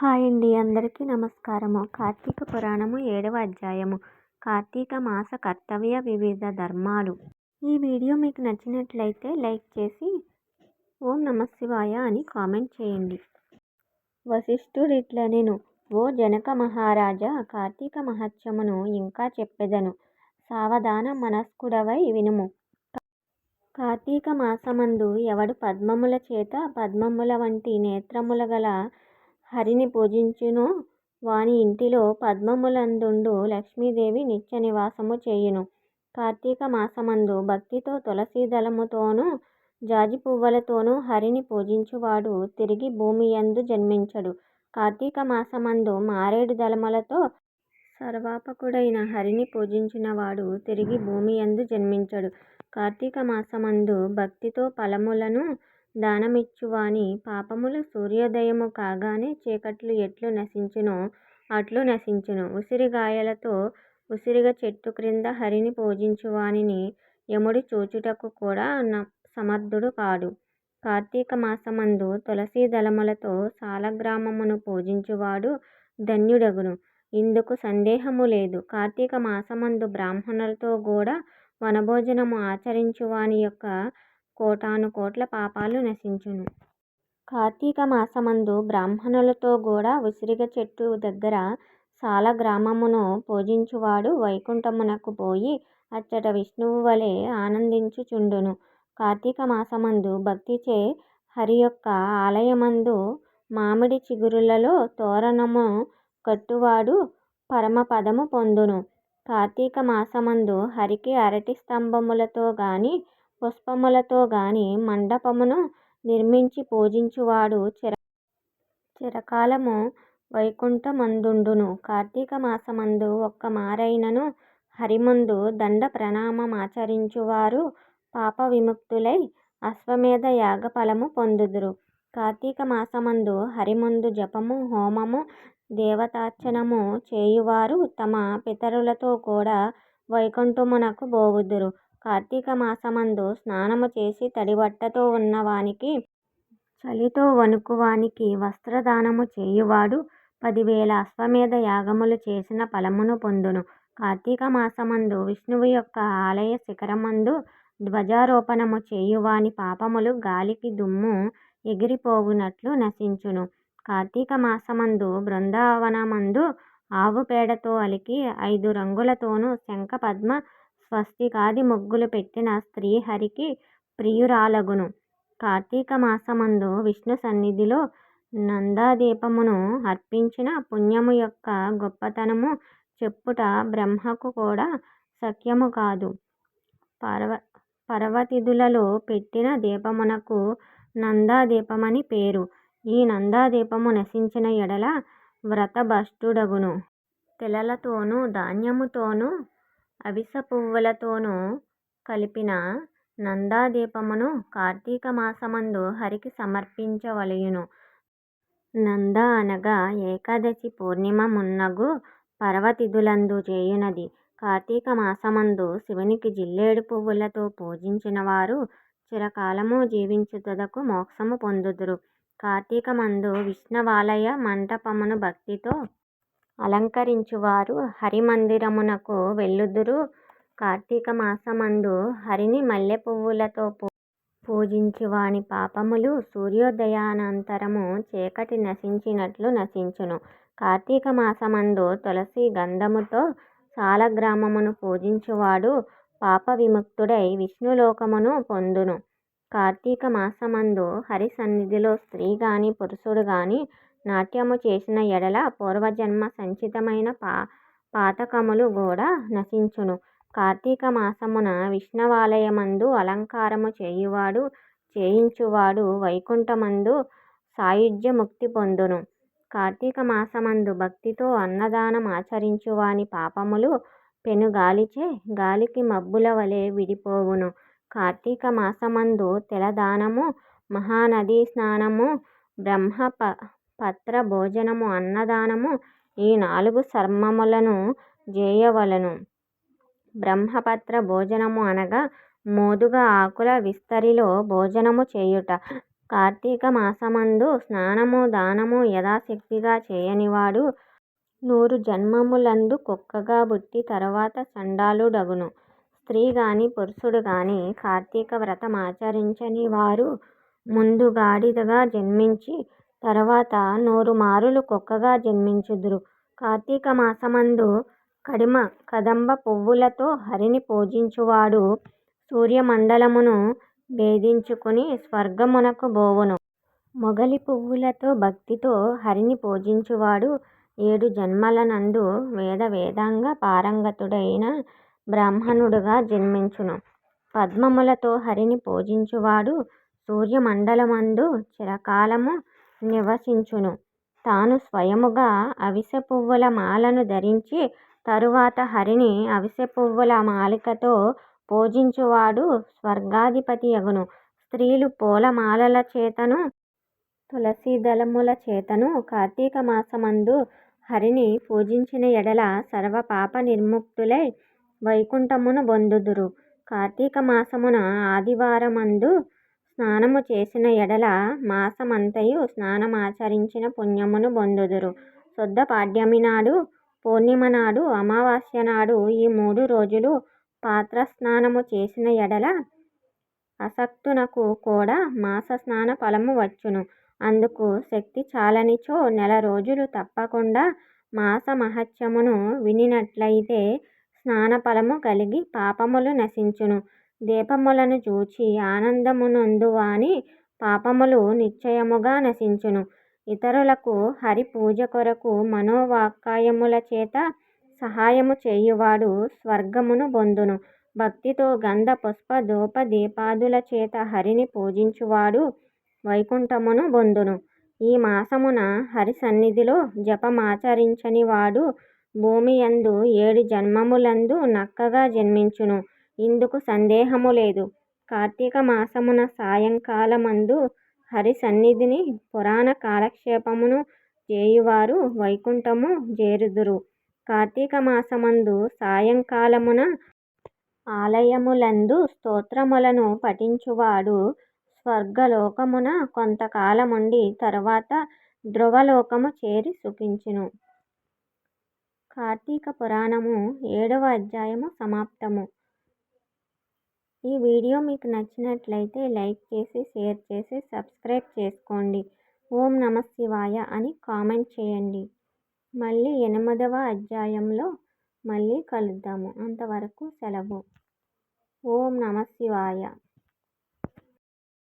Hi అండి. అందరికీ నమస్కారము. కార్తీక పురాణము ఏడవ అధ్యాయము. కార్తీక మాస కర్తవ్య వివిధ ధర్మాలు. ఈ వీడియో మీకు నచ్చినట్లయితే లైక్ చేసి ఓం నమశివాయ అని కామెంట్ చేయండి. వశిష్ఠుడిట్ల నేను ఓ జనక మహారాజా కార్తీక మహత్యమును ఇంకా చెప్పెదను. సావధాన మనస్కుడవై వినుము. కార్తీక మాసమందు ఎవడు పద్మముల చేత పద్మముల వంటి నేత్రముల గల హరిని పూజించును. వాని ఇంటిలో పద్మములందుండు లక్ష్మీదేవి నిత్య నివాసము చేయును. కార్తీక మాసమందు భక్తితో తులసి దళముతోనూ జాజి పువ్వులతోనూ హరిని పూజించువాడు తిరిగి భూమి యందు జన్మించడు. కార్తీక మాసమందు మారేడు దళములతో సర్వాపకుడైన హరిని పూజించినవాడు తిరిగి భూమి యందు జన్మించడు. కార్తీక మాసమందు భక్తితో ఫలములను దానమిచ్చువాని పాపములు సూర్యోదయము కాగానే చీకట్లు ఎట్లు నశించునో అట్లు నశించును. ఉసిరిగాయలతో ఉసిరిగా చెట్టు క్రింద హరిని పూజించువానిని యముడు చూచుటకు కూడా సమర్థుడు కాడు. కార్తీక మాసమందు తులసీ దళములతో సాలగ్రామమును పూజించువాడు ధన్యుడగును. ఇందుకు సందేహము లేదు. కార్తీక మాసమందు బ్రాహ్మణులతో కూడా వనభోజనము ఆచరించువాని యొక్క కోటానుకోట్ల పాపాలు నశించును. కార్తీక మాసమందు బ్రాహ్మణులతో కూడా ఉసిరిగ చెట్టు దగ్గర సాలగ్రామమును పూజించువాడు వైకుంఠమునకు పోయి అచ్చట విష్ణువు వలె ఆనందించుచుండును. కార్తీక మాసమందు భక్తిచే హరి యొక్క ఆలయమందు మామిడి చిగురులలో తోరణము కట్టువాడు పరమపదము పొందును. కార్తీక మాసమందు హరికి అరటి స్తంభములతో గాని పుష్పములతో గాని మండపమును నిర్మించి పూజించువాడు చిర చిరకాలము వైకుంఠమందుండును. కార్తీక మాసమందు ఒక్క మారైనను హరిమందు దండ ప్రణామమాచరించువారు పాప విముక్తులై అశ్వమేధ యాగ ఫలము పొందుదురు. కార్తీక మాసమందు హరిమందు జపము హోమము దేవతార్చనము చేయువారు తమ పితరులతో కూడా వైకుంఠమునకు బోవుదురు. కార్తీక మాసమందు స్నానము చేసి తడిబట్టతో ఉన్నవానికి చలితో వణుకువానికి వస్త్రదానము చేయువాడు పదివేల అశ్వమేధ యాగములు చేసిన ఫలమును పొందును. కార్తీక మాసమందు విష్ణువు యొక్క ఆలయ శిఖరమందు ధ్వజారోపణము చేయువాని పాపములు గాలికి దుమ్ము ఎగిరిపోవునట్లు నశించును. కార్తీక మాసమందు బృందావనమందు ఆవు పేడతో అలికి ఐదు రంగులతోనూ శంఖ పద్మ స్వస్తికాది ముగ్గులు పెట్టిన స్త్రీ హరికి ప్రియురాలగును. కార్తీక మాసమందు విష్ణు సన్నిధిలో నందాదీపమును అర్పించిన పుణ్యము యొక్క గొప్పతనము చెప్పుట బ్రహ్మకు కూడా శక్యము కాదు. పర్వ పర్వతిథులలో పెట్టిన దీపమునకు నందాదీపమని పేరు. ఈ నందాదీపము నశించిన ఎడల వ్రతభష్టుడగును. తిలలతోనూ ధాన్యముతోనూ అవిస పువ్వులతోనూ కలిపిన నందాదీపమును కార్తీక మాసమందు హరికి సమర్పించవలయును. నంద అనగా ఏకాదశి పూర్ణిమ మున్నగు పర్వతిథులందు చేయునది. కార్తీక మాసమందు శివునికి జిల్లేడు పువ్వులతో పూజించినవారు చిరకాలము జీవించుటకు మోక్షము పొందుదురు. కార్తీకమందు విష్ణవాలయ మంటపమును భక్తితో అలంకరించువారు. హరిమందిరమునకు వెళ్ళుదురు. కార్తీక మాసమందు హరిని మల్లెపువ్వులతో పూజించువాని పాపములు సూర్యోదయానంతరము చీకటి నశించినట్లు నశించును. కార్తీక మాసమందు తులసి గంధముతో సాలగ్రామమును పూజించువాడు. పాప విముక్తుడై విష్ణులోకమును పొందును. కార్తీక మాసమందు హరి సన్నిధిలో స్త్రీ గాని పురుషుడు గాని నాట్యము చేసిన ఎడల పూర్వజన్మ సంచితమైన పా పాతకములు కూడా నశించును. కార్తీక మాసమున విష్ణవాలయమందు అలంకారము చేయువాడు చేయించువాడు వైకుంఠమందు సాయుధ్య ముక్తి పొందును. కార్తీక మాసమందు భక్తితో అన్నదానం ఆచరించువాని పాపములు పెనుగాలిచే గాలికి మబ్బుల వలె విడిపోవును. కార్తీక మాసమందు తెలదానము మహానదీ స్నానము బ్రహ్మ ప పత్ర భోజనము అన్నదానము ఈ నాలుగు సర్మములను జేయవలెను బ్రహ్మపత్ర భోజనము అనగా మోదుగ ఆకుల విస్తరిలో భోజనము చేయుట కార్తీక మాసమందు స్నానము దానము యథాశక్తిగా చేయనివాడు నూరు జన్మములందు కుక్కగా పుట్టి తరువాత చండాలుడగును. స్త్రీ గాని పురుషుడు గాని కార్తీక వ్రతమాచరించని వారు ముందు గాడిదగా జన్మించి తరువాత నూరుమారులు కుక్కగా జన్మించుదురు. కార్తీక మాసమందు కడిమ కదంబ పువ్వులతో హరిని పూజించువాడు సూర్యమండలమును భేదించుకుని స్వర్గమునకు బోవును. మొగలి పువ్వులతో భక్తితో హరిని పూజించువాడు ఏడు జన్మలనందు వేద వేదాంగ పారంగతుడైన బ్రాహ్మణుడుగా జన్మించును. పద్మములతో హరిని పూజించువాడు సూర్యమండలమందు చిరకాలము నివసించును. తాను స్వయముగా అవిసె పువ్వుల మాలను ధరించి తరువాత హరిని అవిసెపువ్వుల మాలికతో పూజించువాడు స్వర్గాధిపతియగును. స్త్రీలు పూల చేతను తులసీదళముల చేతను కార్తీక మాసమందు హరిని పూజించిన ఎడల సర్వ పాప నిర్ముక్తులై వైకుంఠమును బొందుదురు. కార్తీక మాసమున ఆదివారమందు స్నానము చేసిన ఎడల మాసమంతయు స్నానమాచరించిన పుణ్యమును బొందుదురు. శుద్ధ పూర్ణిమనాడు అమావాస్య నాడు ఈ మూడు రోజులు పాత్రస్నానము చేసిన ఎడల అసక్తునకు కూడా మాస స్నాన ఫలము వచ్చును. అందుకు శక్తి చాలనిచో నెల రోజులు తప్పకుండా మాస మహత్యమును వినినట్లయితే స్నానఫలము కలిగి పాపములు నశించును. దీపములను చూచి ఆనందమునొందువాని పాపములు నిశ్చయముగా నశించును. ఇతరులకు హరి పూజ కొరకు మనోవాక్కాయముల చేత సహాయము చేయువాడు స్వర్గమును బొందును. భక్తితో గంధ పుష్ప ధూప దీపాదులచేత హరిని పూజించువాడు వైకుంఠమును బొందును. ఈ మాసమున హరి సన్నిధిలో జపమాచరించని వాడు భూమియందు ఏడు జన్మములందు నక్కగా జన్మించును. ఇందుకు సందేహము లేదు. కార్తీక మాసమున సాయంకాలమందు హరి సన్నిధిని పురాణ కాలక్షేపమును చేయువారు వైకుంఠము చేరుదురు. కార్తీక మాసమందు సాయంకాలమున ఆలయములందు స్తోత్రములను పఠించువాడు స్వర్గలోకమున కొంతకాలముండి తరువాత ధ్రువలోకము చేరి సుఖించును. కార్తీక పురాణము ఏడవ అధ్యాయము సమాప్తము. ఈ వీడియో మీకు నచ్చినట్లయితే లైక్ చేసి షేర్ చేసి సబ్స్క్రైబ్ చేసుకోండి. ఓం నమఃశివాయ అని కామెంట్ చేయండి. మళ్ళీ ఎనిమిదవ అధ్యాయంలో మళ్ళీ కలుద్దాము. అంతవరకు సెలవు. ఓం నమఃశివాయ